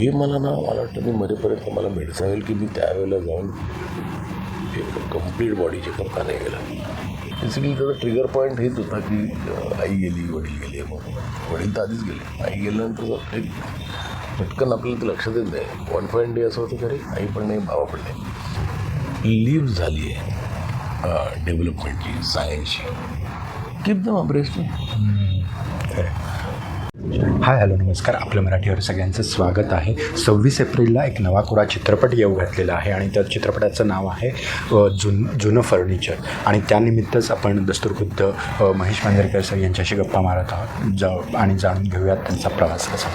हे मला ना मला वाटतं मी मरेपर्यंत मला होईल की मी त्यावेळेला जाऊन एक कंप्लीट बॉडी चेकअप का नाही गेला. बेसिकली त्याचा ट्रिगर पॉईंट हेच होता की आई गेली वडील गेले मग वडील तर आधीच गेले. आई गेल्यानंतर एक पटकन आपल्याला ते लक्षात येत नाही वन फाईन डे असं होतं अरे आई पण नाही बाबा पण नाही. लीव झाली आहे डेव्हलपमेंटची सायन्सची keep them abreast hi hello नमस्कार. आपलं मराठीवर सगळ्यांचं स्वागत आहे. सव्वीस एप्रिलला एक नवा कोरा चित्रपट येऊ घातलेला आहे आणि त्या चित्रपटाचं नाव आहे जुन जुनं फर्निचर. आणि त्यानिमित्तच आपण दस्तुरखुद्द महेश मांजरेकर सर यांच्याशी गप्पा मारत आहोत. जा आणि जाणून घेऊयात त्यांचा प्रवास कसा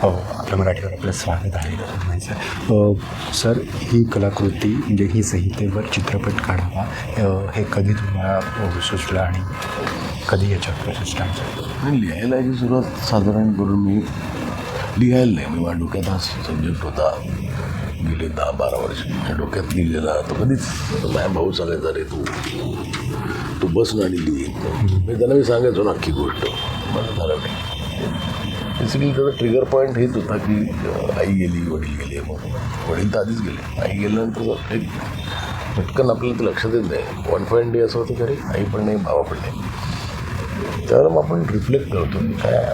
हो आपलं मराठीवर आपलं स्वागत आहे. सर सर ही कलाकृती म्हणजे ही संहितेवर चित्रपट काढावा हे कधी तुम्हाला सुचलं आणि कधी याच्यावर सुचलं लिहायला जी सुरुवात साधारण करून मी लिहायला नाही. मी माझ्या डोक्यात हा सब्जेक्ट होता. गेले दहा बारा वर्ष. माझ्या डोक्यात लिहिलेला तो कधीच माझ्या भाऊ सांगायचा रे तू तू बस ना आणि लिही मी त्यांना मी सांगायचो ना अख्खी गोष्ट. मला झालं नाही. बेसिकली त्याचा ट्रिगर पॉईंट हेच होता की आई गेली वडील गेले. मग वडील तर आधीच गेले. आई गेल्यानंतर एक पटकन आपल्याला ते लक्षात येत नाही. वन फाईन डे असं होतं की अरे आई पण नाही बाबा पण नाही. त्यावर मग आपण रिफ्लेक्ट करतो की काय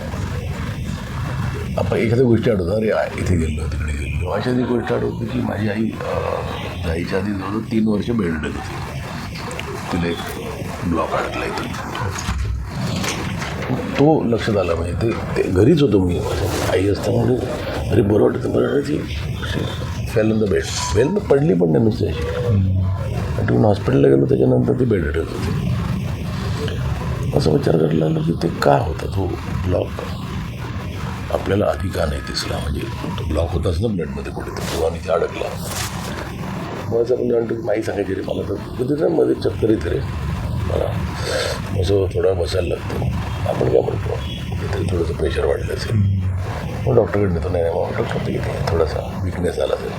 आपण एखाद्या गोष्टी आठवतो. अरे इथे गेलो तिकडे गेलो. अशा ती गोष्ट आठवते की माझी आई अं, जायच्या आधी जवळ तीन वर्ष बेडलेली होती. तिला एक ब्लॉक अडकला इथे तो लक्षात आला म्हणजे ते ते घरीच होतो मी. आई असताना म्हणजे अरे बरं वाटतं बरं वाटायची ती फेल द बेड फेल पडली पण नाही नुसती अशी. तुम्ही हॉस्पिटलला गेलो त्याच्यानंतर ती बेड होती. असं विचार करायला लागलो की ते का होतं तो ब्लॉक आपल्याला आधी का नाही दिसला म्हणजे तो ब्लॉक होताच ना ब्लडमध्ये कुठेतरी. तो आणि ते अडकला. मग असं आपण म्हणतो की सांगायची रे मला तर कधी मध्ये चक्कर येते रे. मला असं थोडा बसायला लागतं. आपण काय म्हणतो? तरी थोडंसं प्रेशर वाढलं असेल. मग डॉक्टरकडे नेतो नाही मग डॉक्टर येते. थोडासा विकनेस आला असेल.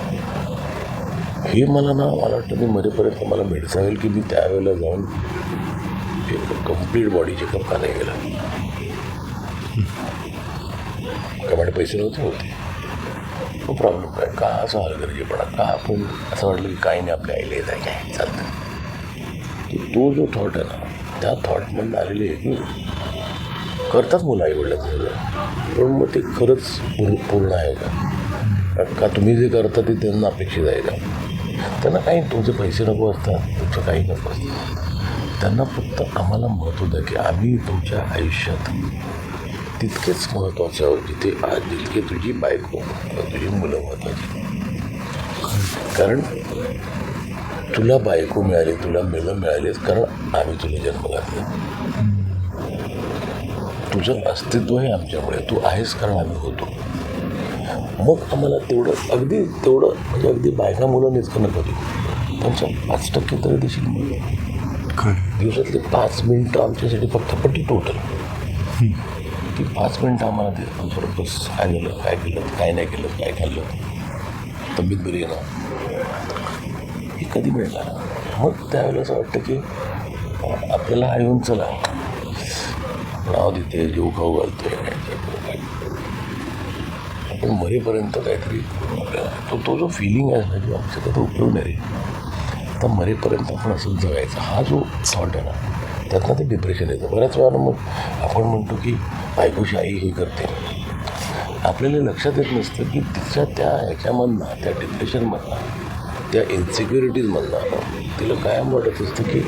हे मला ना मला वाटतं मी मरेपर्यंत मला मेडिसिन होईल की मी त्यावेळेला जाऊन एक कंप्लीट बॉडी चेकअप का नाही गेला. का पैसे नव्हते. होते तो प्रॉब्लेम काय का असं हलगर्जीपणा का आपण असं वाटलं की काही नाही आपल्या आईला येत आहे काय चालतं की तो जो थॉट आहे ना त्या थॉटमधून आलेले आहे की करतात मुलं आई वडिलांचं पण मग ते खरंच पूर्ण पूर्ण आहे का? का तुम्ही जे करता ते त्यांना अपेक्षित आहे का? त्यांना काही तुमचे पैसे नको असतात तुमचं काही नको असतं. त्यांना फक्त आम्हाला महत्त्व होतं की आम्ही तुमच्या आयुष्यात तितकेच महत्त्वाचं आहोत जिथे आज जितके तुझी बायको तुझी मुलं महत्त्वाची कारण तुला बायको मिळाली तुला मुलं मिळालीच कारण आम्ही तुला जन्म घातला. तुझं अस्तित्व हे आमच्यामुळे तू आहेस कारण आम्ही होतो. मग आम्हाला तेवढं अगदी तेवढं म्हणजे अगदी बायका मुलं इतकं नको त्यांच्या पाच टक्के तरी देशील दिवसातले पाच मिनटं आमच्यासाठी फक्त पट्टी टोटल ती पाच मिनटं आम्हाला ते बरोबर बस काय झालं काय केलं काय नाही केलं काय खाल्लं. तब्येत बरी आहे ना? हे कधी मिळणार? मग त्यावेळेला असं वाटतं की आपल्याला हा येऊन चला. नाव देते जीव खाऊ घालतोय आपण मरेपर्यंत काहीतरी आपल्याला तो तो जो फिलिंग आहे ना जो आमच्या तो उपयोग नाही. रे तर मरेपर्यंत आपण असंच जगायचं. हा जो थॉट आहे ना त्यातनं ते डिप्रेशन येतं. बऱ्याच वेळा मग आपण म्हणतो की बायकोशी आई हे करते. आपल्याला लक्षात येत नसतं की तिच्या त्या ह्याच्यामधनं त्या डिप्रेशनमधनं त्या इन्सिक्युरिटीजमधनं तिला कायम वाटत असतं की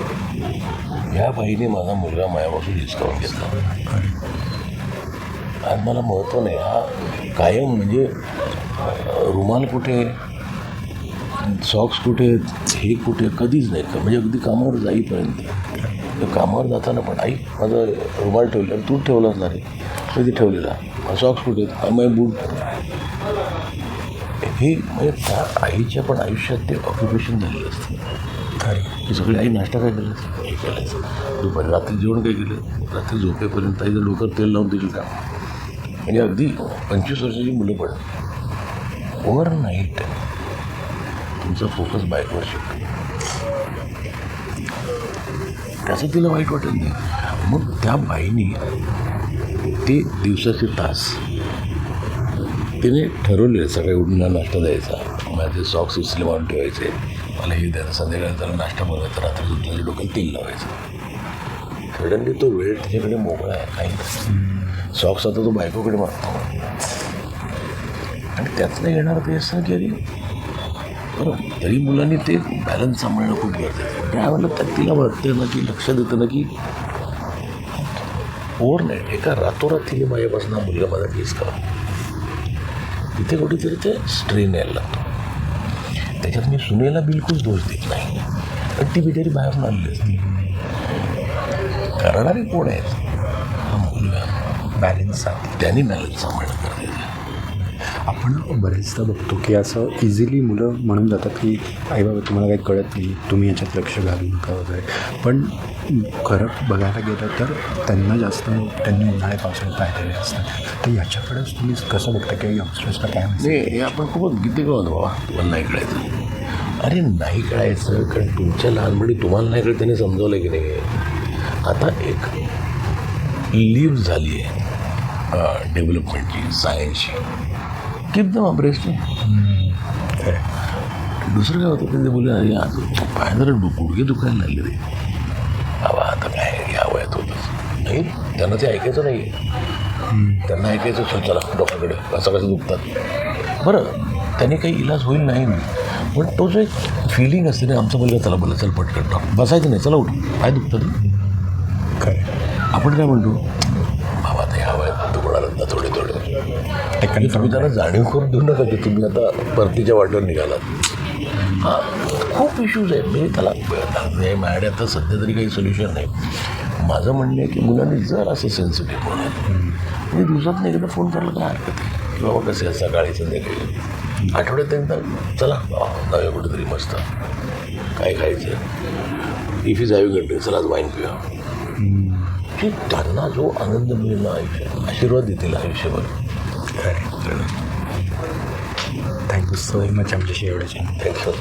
ह्या बाईने माझा मुलगा मायापासून हिसकावून घेतला. आज मला महत्त्व नाही. हा कायम म्हणजे रुमाल कुठे सॉक्स कुठे हे कुठे कधीच नाही. का म्हणजे अगदी कामावर जाईपर्यंत. कामावर जाताना पण आई माझा रुमाल ठेवला तू ठेवलाच नाही कधी ठेवलेला सॉक्स कुठे मग बूट हे म्हणजे त्या आईच्या पण आयुष्यात ते ऑक्युपेशन झालेलं असतं. की सगळी आई नाश्ता काय केलं हे केलं दुपारी रात्री जेवण काय केलं? रात्री झोपेपर्यंत आईचं डोक्यात तेल लावून दिलं का? म्हणजे अगदी पंचवीस वर्षाची मुलं पण. ओव्हर नाईट तुमचा फोकस बाईकवर शिकतो त्याचं तिला वाईट वाटत नाही. मग त्या बाईने ते दिवसाचे तास तिने ठरवले सकाळी उठून नाश्ता द्यायचा. माझे सॉक्स उचले मारून ठेवायचे. मला हे द्यायचं संध्याकाळी जरा नाश्ता बनवायचा रात्री दुधाच्या डोक्यात तेल लावायचं. सडनली तो वेळ तिच्याकडे मोकळा आहे काही सॉक्स आता तो बायकोकडे मागतो. आणि त्यातनं येणार ते असं की अरे तरी मुलांनी ते बॅलन्स सांभाळणं खूप गरजेचं आहे. त्यावेळेला त्या तिला वाटतं ना की लक्ष देतं ना की ओर नाही एका रातोरात तिने माझ्यापासून मुलगा माझा केस करा. तिथे कुठेतरी ते स्ट्रेन यायला लागतो. त्याच्यात मी सुनेला बिलकुल दोष देत नाही. पण ती बिचारी बाहेरून आणली असती. करणारे कोण आहेत? हा मुलगा. बॅलेन्स साथ त्यांनी बॅलन्स सांभाळणं गरजेचं आहे. आपण बरेचदा बघतो की असं इझिली मुलं म्हणून जातात की आई बाबा तुम्हाला काही कळत नाही. तुम्ही याच्यात लक्ष घालू नका वगैरे. पण खरं बघायला गेलं तर त्यांना जास्त त्यांनी उन्हाळे पावसाळ्यात पाहिलेले असतात. तर याच्याकडेच तुम्ही कसं बघता की यंगस्टर्सला काय म्हणजे नाही हे आपण खूपच गीते कळत बाबा तुम्हाला नाही कळायचं. अरे नाही कळायचं कारण तुमच्या लहानपणी तुम्हाला नाही कळत त्यांनी समजवलं की नाही. आता एक लीव झाली आहे डेव्हलपमेंटची सायन्सची कीप दम अब्रेस्ट दुसरं काय होतं? ते बोलले अरे आज पाय जरा गुडघे दुखायला लागले रे. बाबा आता काय या वयात होतच. नाही त्यांना ते ऐकायचं नाही आहे त्यांना ऐकायचं चल डॉक्टरकडे कसं कसं दुखतात. बरं त्याने काही इलाज होईल नाही. पण तो जो एक फिलिंग असते ना आमचा मुलगा चला बोला चल पटकन डॉक्टर बसायचं नाही चला उठ. काय दुखतं ते खरं आपण काय म्हणतो? बाबा आता ह्या वयात दुखणार थोडे थोडे म्हणजे तुम्ही त्यांना जाणीव करून देऊ नका की तुम्ही आता परतीच्या वाटेवर निघालात. हां खूप इश्यूज आहेत. म्हणजे त्याला माझ्याकडे आता सध्या तरी काही सोल्युशन नाही. माझं म्हणणं आहे की मुलांनी जर असं सेन्सिटिव्ह होणार म्हणजे दिवसात एकदा फोन करायला काय हरकत आहे की बाबा कसे आहे सकाळी संध्याकाळी. आठवड्यात एकदा चला जाऊया कुठेतरी मस्त. काय खायचं? इफ इज हॅव्हिंग कंट्री चला आज वाईन पिऊया. की त्यांना जो आनंद मिळेल ना आयुष्यात आशीर्वाद देतील आयुष्यभर. खरं थँक्यू सो मच आमच्याशी एवढं थँक्यू